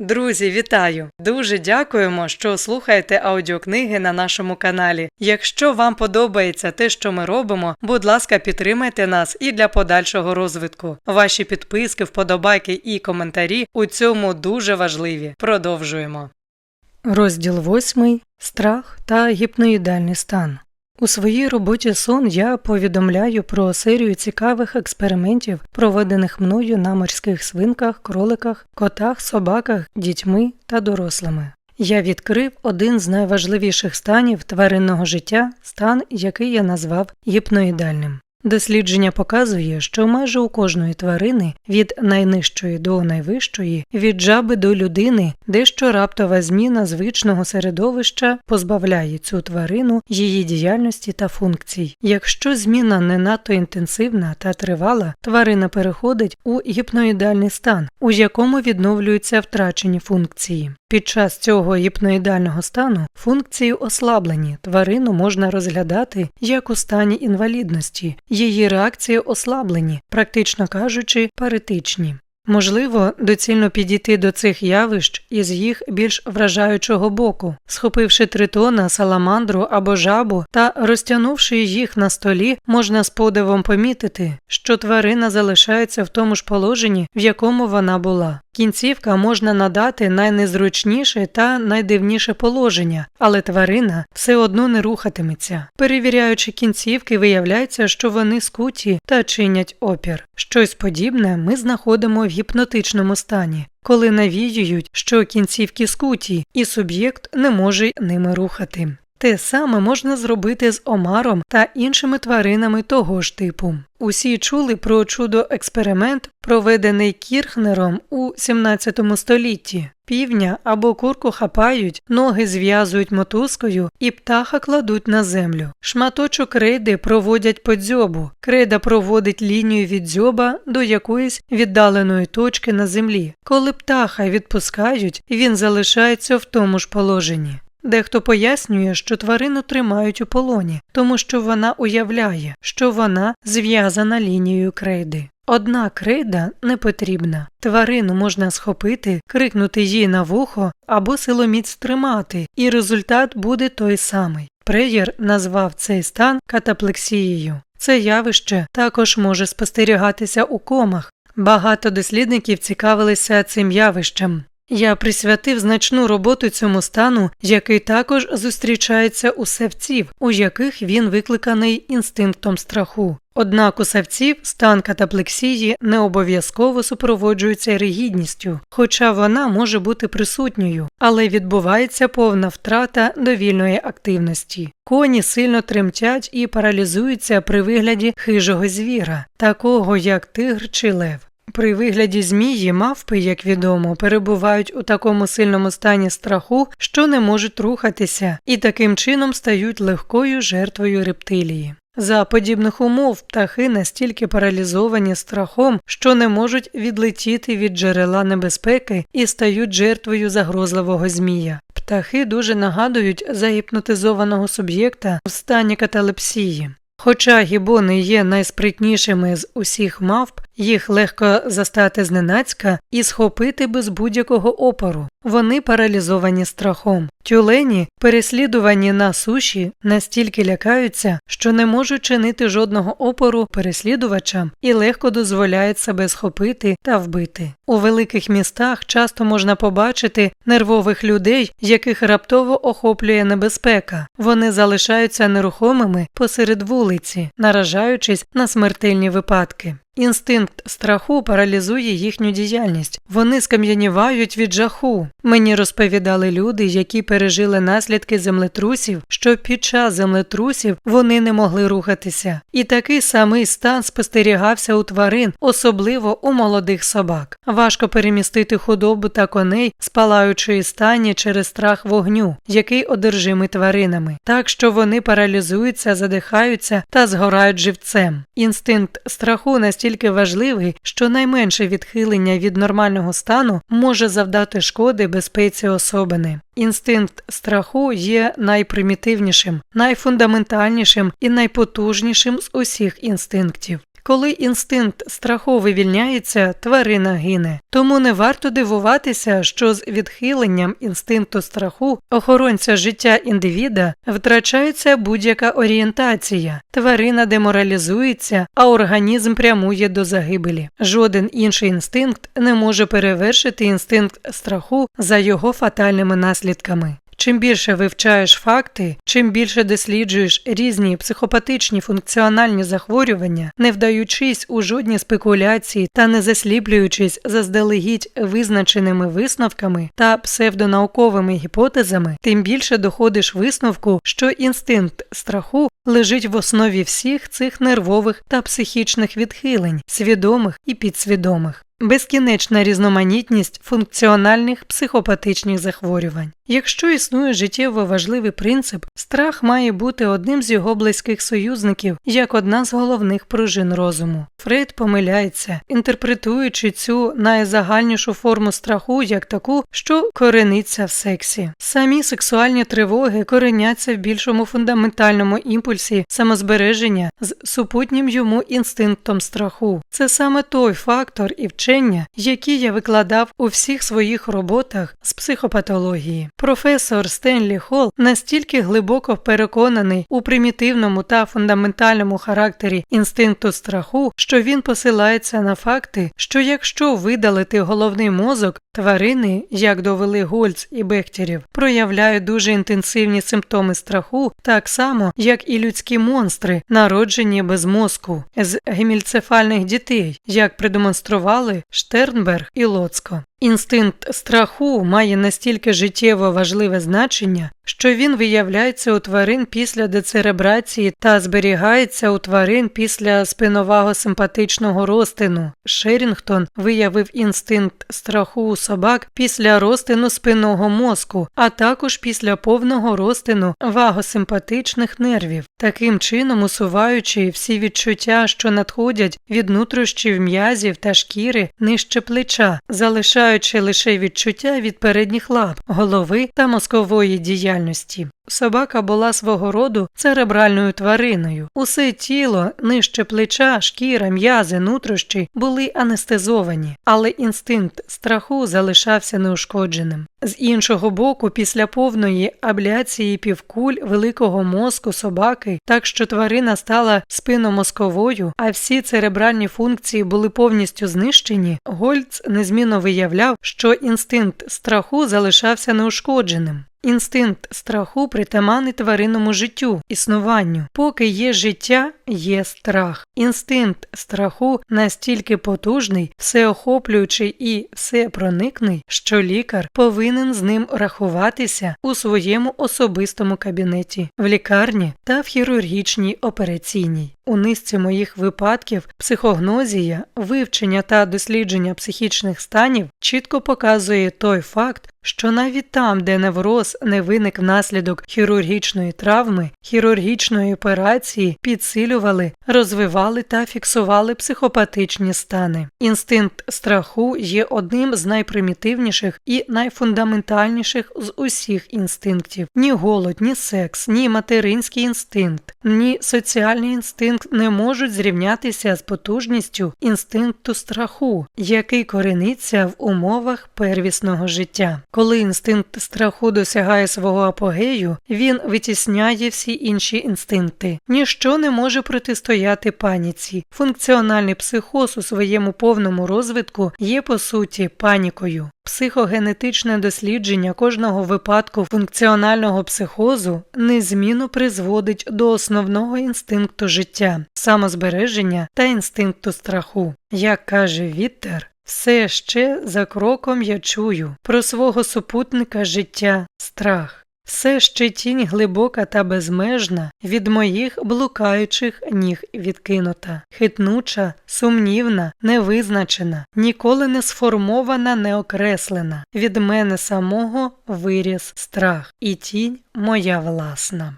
Друзі, вітаю! Дуже дякуємо, що слухаєте аудіокниги на нашому каналі. Якщо вам подобається те, що ми робимо, будь ласка, підтримайте нас і для подальшого розвитку. Ваші підписки, вподобайки і коментарі у цьому дуже важливі. Продовжуємо. Розділ 8. Страх та гіпноїдальний стан. У своїй роботі сон я повідомляю про серію цікавих експериментів, проведених мною на морських свинках, кроликах, котах, собаках, дітьми та дорослими. Я відкрив один з найважливіших станів тваринного життя, стан, який я назвав гіпноїдальним. Дослідження показує, що майже у кожної тварини від найнижчої до найвищої, від жаби до людини, дещо раптова зміна звичного середовища позбавляє цю тварину її діяльності та функцій. Якщо зміна не надто інтенсивна та тривала, тварина переходить у гіпноїдальний стан, у якому відновлюються втрачені функції. Під час цього гіпноїдального стану функції ослаблені, тварину можна розглядати як у стані інвалідності, її реакції ослаблені, практично кажучи, паритичні. Можливо, доцільно підійти до цих явищ із їх більш вражаючого боку, схопивши тритона, саламандру або жабу та розтягнувши їх на столі, можна з подивом помітити, що тварина залишається в тому ж положенні, в якому вона була. Кінцівка можна надати найнезручніше та найдивніше положення, але тварина все одно не рухатиметься. Перевіряючи кінцівки, виявляється, що вони скуті та чинять опір. Щось подібне ми знаходимо в гіпнотичному стані, коли навіюють, що кінцівки скуті, і суб'єкт не може ними рухати. Те саме можна зробити з омаром та іншими тваринами того ж типу. Усі чули про чудо-експеримент, проведений Кірхнером у 17 столітті. Півня або курку хапають, ноги зв'язують мотузкою і птаха кладуть на землю. Шматочок крейди проводять по дзьобу. Крейда проводить лінію від дзьоба до якоїсь віддаленої точки на землі. Коли птаха відпускають, він залишається в тому ж положенні. Дехто пояснює, що тварину тримають у полоні, тому що вона уявляє, що вона зв'язана лінією крейди. Одна крейда не потрібна. Тварину можна схопити, крикнути їй на вухо або силоміць тримати, і результат буде той самий. Преєр назвав цей стан катаплексією. Це явище також може спостерігатися у комах. Багато дослідників цікавилися цим явищем. Я присвятив значну роботу цьому стану, який також зустрічається у савців, у яких він викликаний інстинктом страху. Однак у савців стан катаплексії не обов'язково супроводжується ригідністю, хоча вона може бути присутньою, але відбувається повна втрата довільної активності. Коні сильно тремтять і паралізуються при вигляді хижого звіра, такого як тигр чи лев. При вигляді змії мавпи, як відомо, перебувають у такому сильному стані страху, що не можуть рухатися, і таким чином стають легкою жертвою рептилії. За подібних умов птахи настільки паралізовані страхом, що не можуть відлетіти від джерела небезпеки і стають жертвою загрозливого змія. Птахи дуже нагадують загіпнотизованого суб'єкта в стані каталепсії. Хоча гібони є найспритнішими з усіх мавп, їх легко застати зненацька і схопити без будь-якого опору. Вони паралізовані страхом. Тюлені, переслідувані на суші, настільки лякаються, що не можуть чинити жодного опору переслідувачам і легко дозволяють себе схопити та вбити. У великих містах часто можна побачити нервових людей, яких раптово охоплює небезпека. Вони залишаються нерухомими посеред вулиці, наражаючись на смертельні випадки. Інстинкт страху паралізує їхню діяльність. Вони скам'янівають від жаху. Мені розповідали люди, які пережили наслідки землетрусів, що під час землетрусів вони не могли рухатися. І такий самий стан спостерігався у тварин, особливо у молодих собак. Важко перемістити худобу та коней з палаючої стані через страх вогню, який одержимий тваринами, так що вони паралізуються, задихаються та згорають живцем. Інстинкт страху настільки важливий, що найменше відхилення від нормального стану може завдати шкоди безпеці особини. Інстинкт страху є найпримітивнішим, найфундаментальнішим і найпотужнішим з усіх інстинктів. Коли інстинкт страху вивільняється, тварина гине. Тому не варто дивуватися, що з відхиленням інстинкту страху охоронця життя індивіда втрачається будь-яка орієнтація, тварина деморалізується, а організм прямує до загибелі. Жоден інший інстинкт не може перевершити інстинкт страху за його фатальними наслідками. Чим більше вивчаєш факти, чим більше досліджуєш різні психопатичні функціональні захворювання, не вдаючись у жодні спекуляції та не засліплюючись заздалегідь визначеними висновками та псевдонауковими гіпотезами, тим більше доходиш висновку, що інстинкт страху лежить в основі всіх цих нервових та психічних відхилень, свідомих і підсвідомих. Безкінечна різноманітність функціональних психопатичних захворювань. Якщо існує життєво важливий принцип, страх має бути одним з його близьких союзників як одна з головних пружин розуму. Фрейд помиляється, інтерпретуючи цю найзагальнішу форму страху як таку, що корениться в сексі. Самі сексуальні тривоги кореняться в більшому фундаментальному імпульсі самозбереження з супутнім йому інстинктом страху. Це саме той фактор і вчення, які я викладав у всіх своїх роботах з психопатології. Професор Стенлі Холл настільки глибоко переконаний у примітивному та фундаментальному характері інстинкту страху, що він посилається на факти, що якщо видалити головний мозок, тварини, як довели Гольц і Бехтерів, проявляють дуже інтенсивні симптоми страху, так само, як і людські монстри, народжені без мозку, з гемільцефальних дітей, як продемонстрували Штернберг і Лоцко. Інстинкт страху має настільки життєво важливе значення, що він виявляється у тварин після децеребрації та зберігається у тварин після спинового симпатичного розтину. Шерінгтон виявив інстинкт страху у собак після розтину спинного мозку, а також після повного розтину вагосимпатичних нервів, таким чином усуваючи всі відчуття, що надходять від нутрощів м'язів та шкіри нижче плеча, залишаючи лише відчуття від передніх лап, голови та мозкової діяльності. Собака була свого роду церебральною твариною. Усе тіло, нижче плеча, шкіра, м'язи, нутрощі були анестезовані, але інстинкт страху залишався неушкодженим. З іншого боку, після повної абляції півкуль великого мозку собаки, так що тварина стала спиномозковою, а всі церебральні функції були повністю знищені, Гольц незмінно виявляв, що інстинкт страху залишався неушкодженим. Інстинкт страху притаманний тваринному життю, існуванню. Поки є життя, є страх. Інстинкт страху настільки потужний, всеохоплюючий і всепроникний, що лікар повинен з ним рахуватися у своєму особистому кабінеті, в лікарні та в хірургічній операційній. У низці моїх випадків психогнозія, вивчення та дослідження психічних станів чітко показує той факт, що навіть там, де невроз не виник внаслідок хірургічної травми, хірургічної операції підсилювали, розвивали та фіксували психопатичні стани. Інстинкт страху є одним з найпримітивніших і найфундаментальніших з усіх інстинктів. Ні голод, ні секс, ні материнський інстинкт, ні соціальний інстинкт не можуть зрівнятися з потужністю інстинкту страху, який корениться в умовах первісного життя. Коли інстинкт страху досягає свого апогею, він витісняє всі інші інстинкти. Ніщо не може протистояти паніці. Функціональний психоз у своєму повному розвитку є по суті панікою. Психогенетичне дослідження кожного випадку функціонального психозу незмінно призводить до основного інстинкту життя, самозбереження та інстинкту страху. Як каже Віттер, все ще за кроком я чую про свого супутника життя страх. Все ще тінь глибока та безмежна від моїх блукаючих ніг відкинута, хитнуча, сумнівна, невизначена, ніколи не сформована, не окреслена. Від мене самого виріс страх, і тінь моя власна.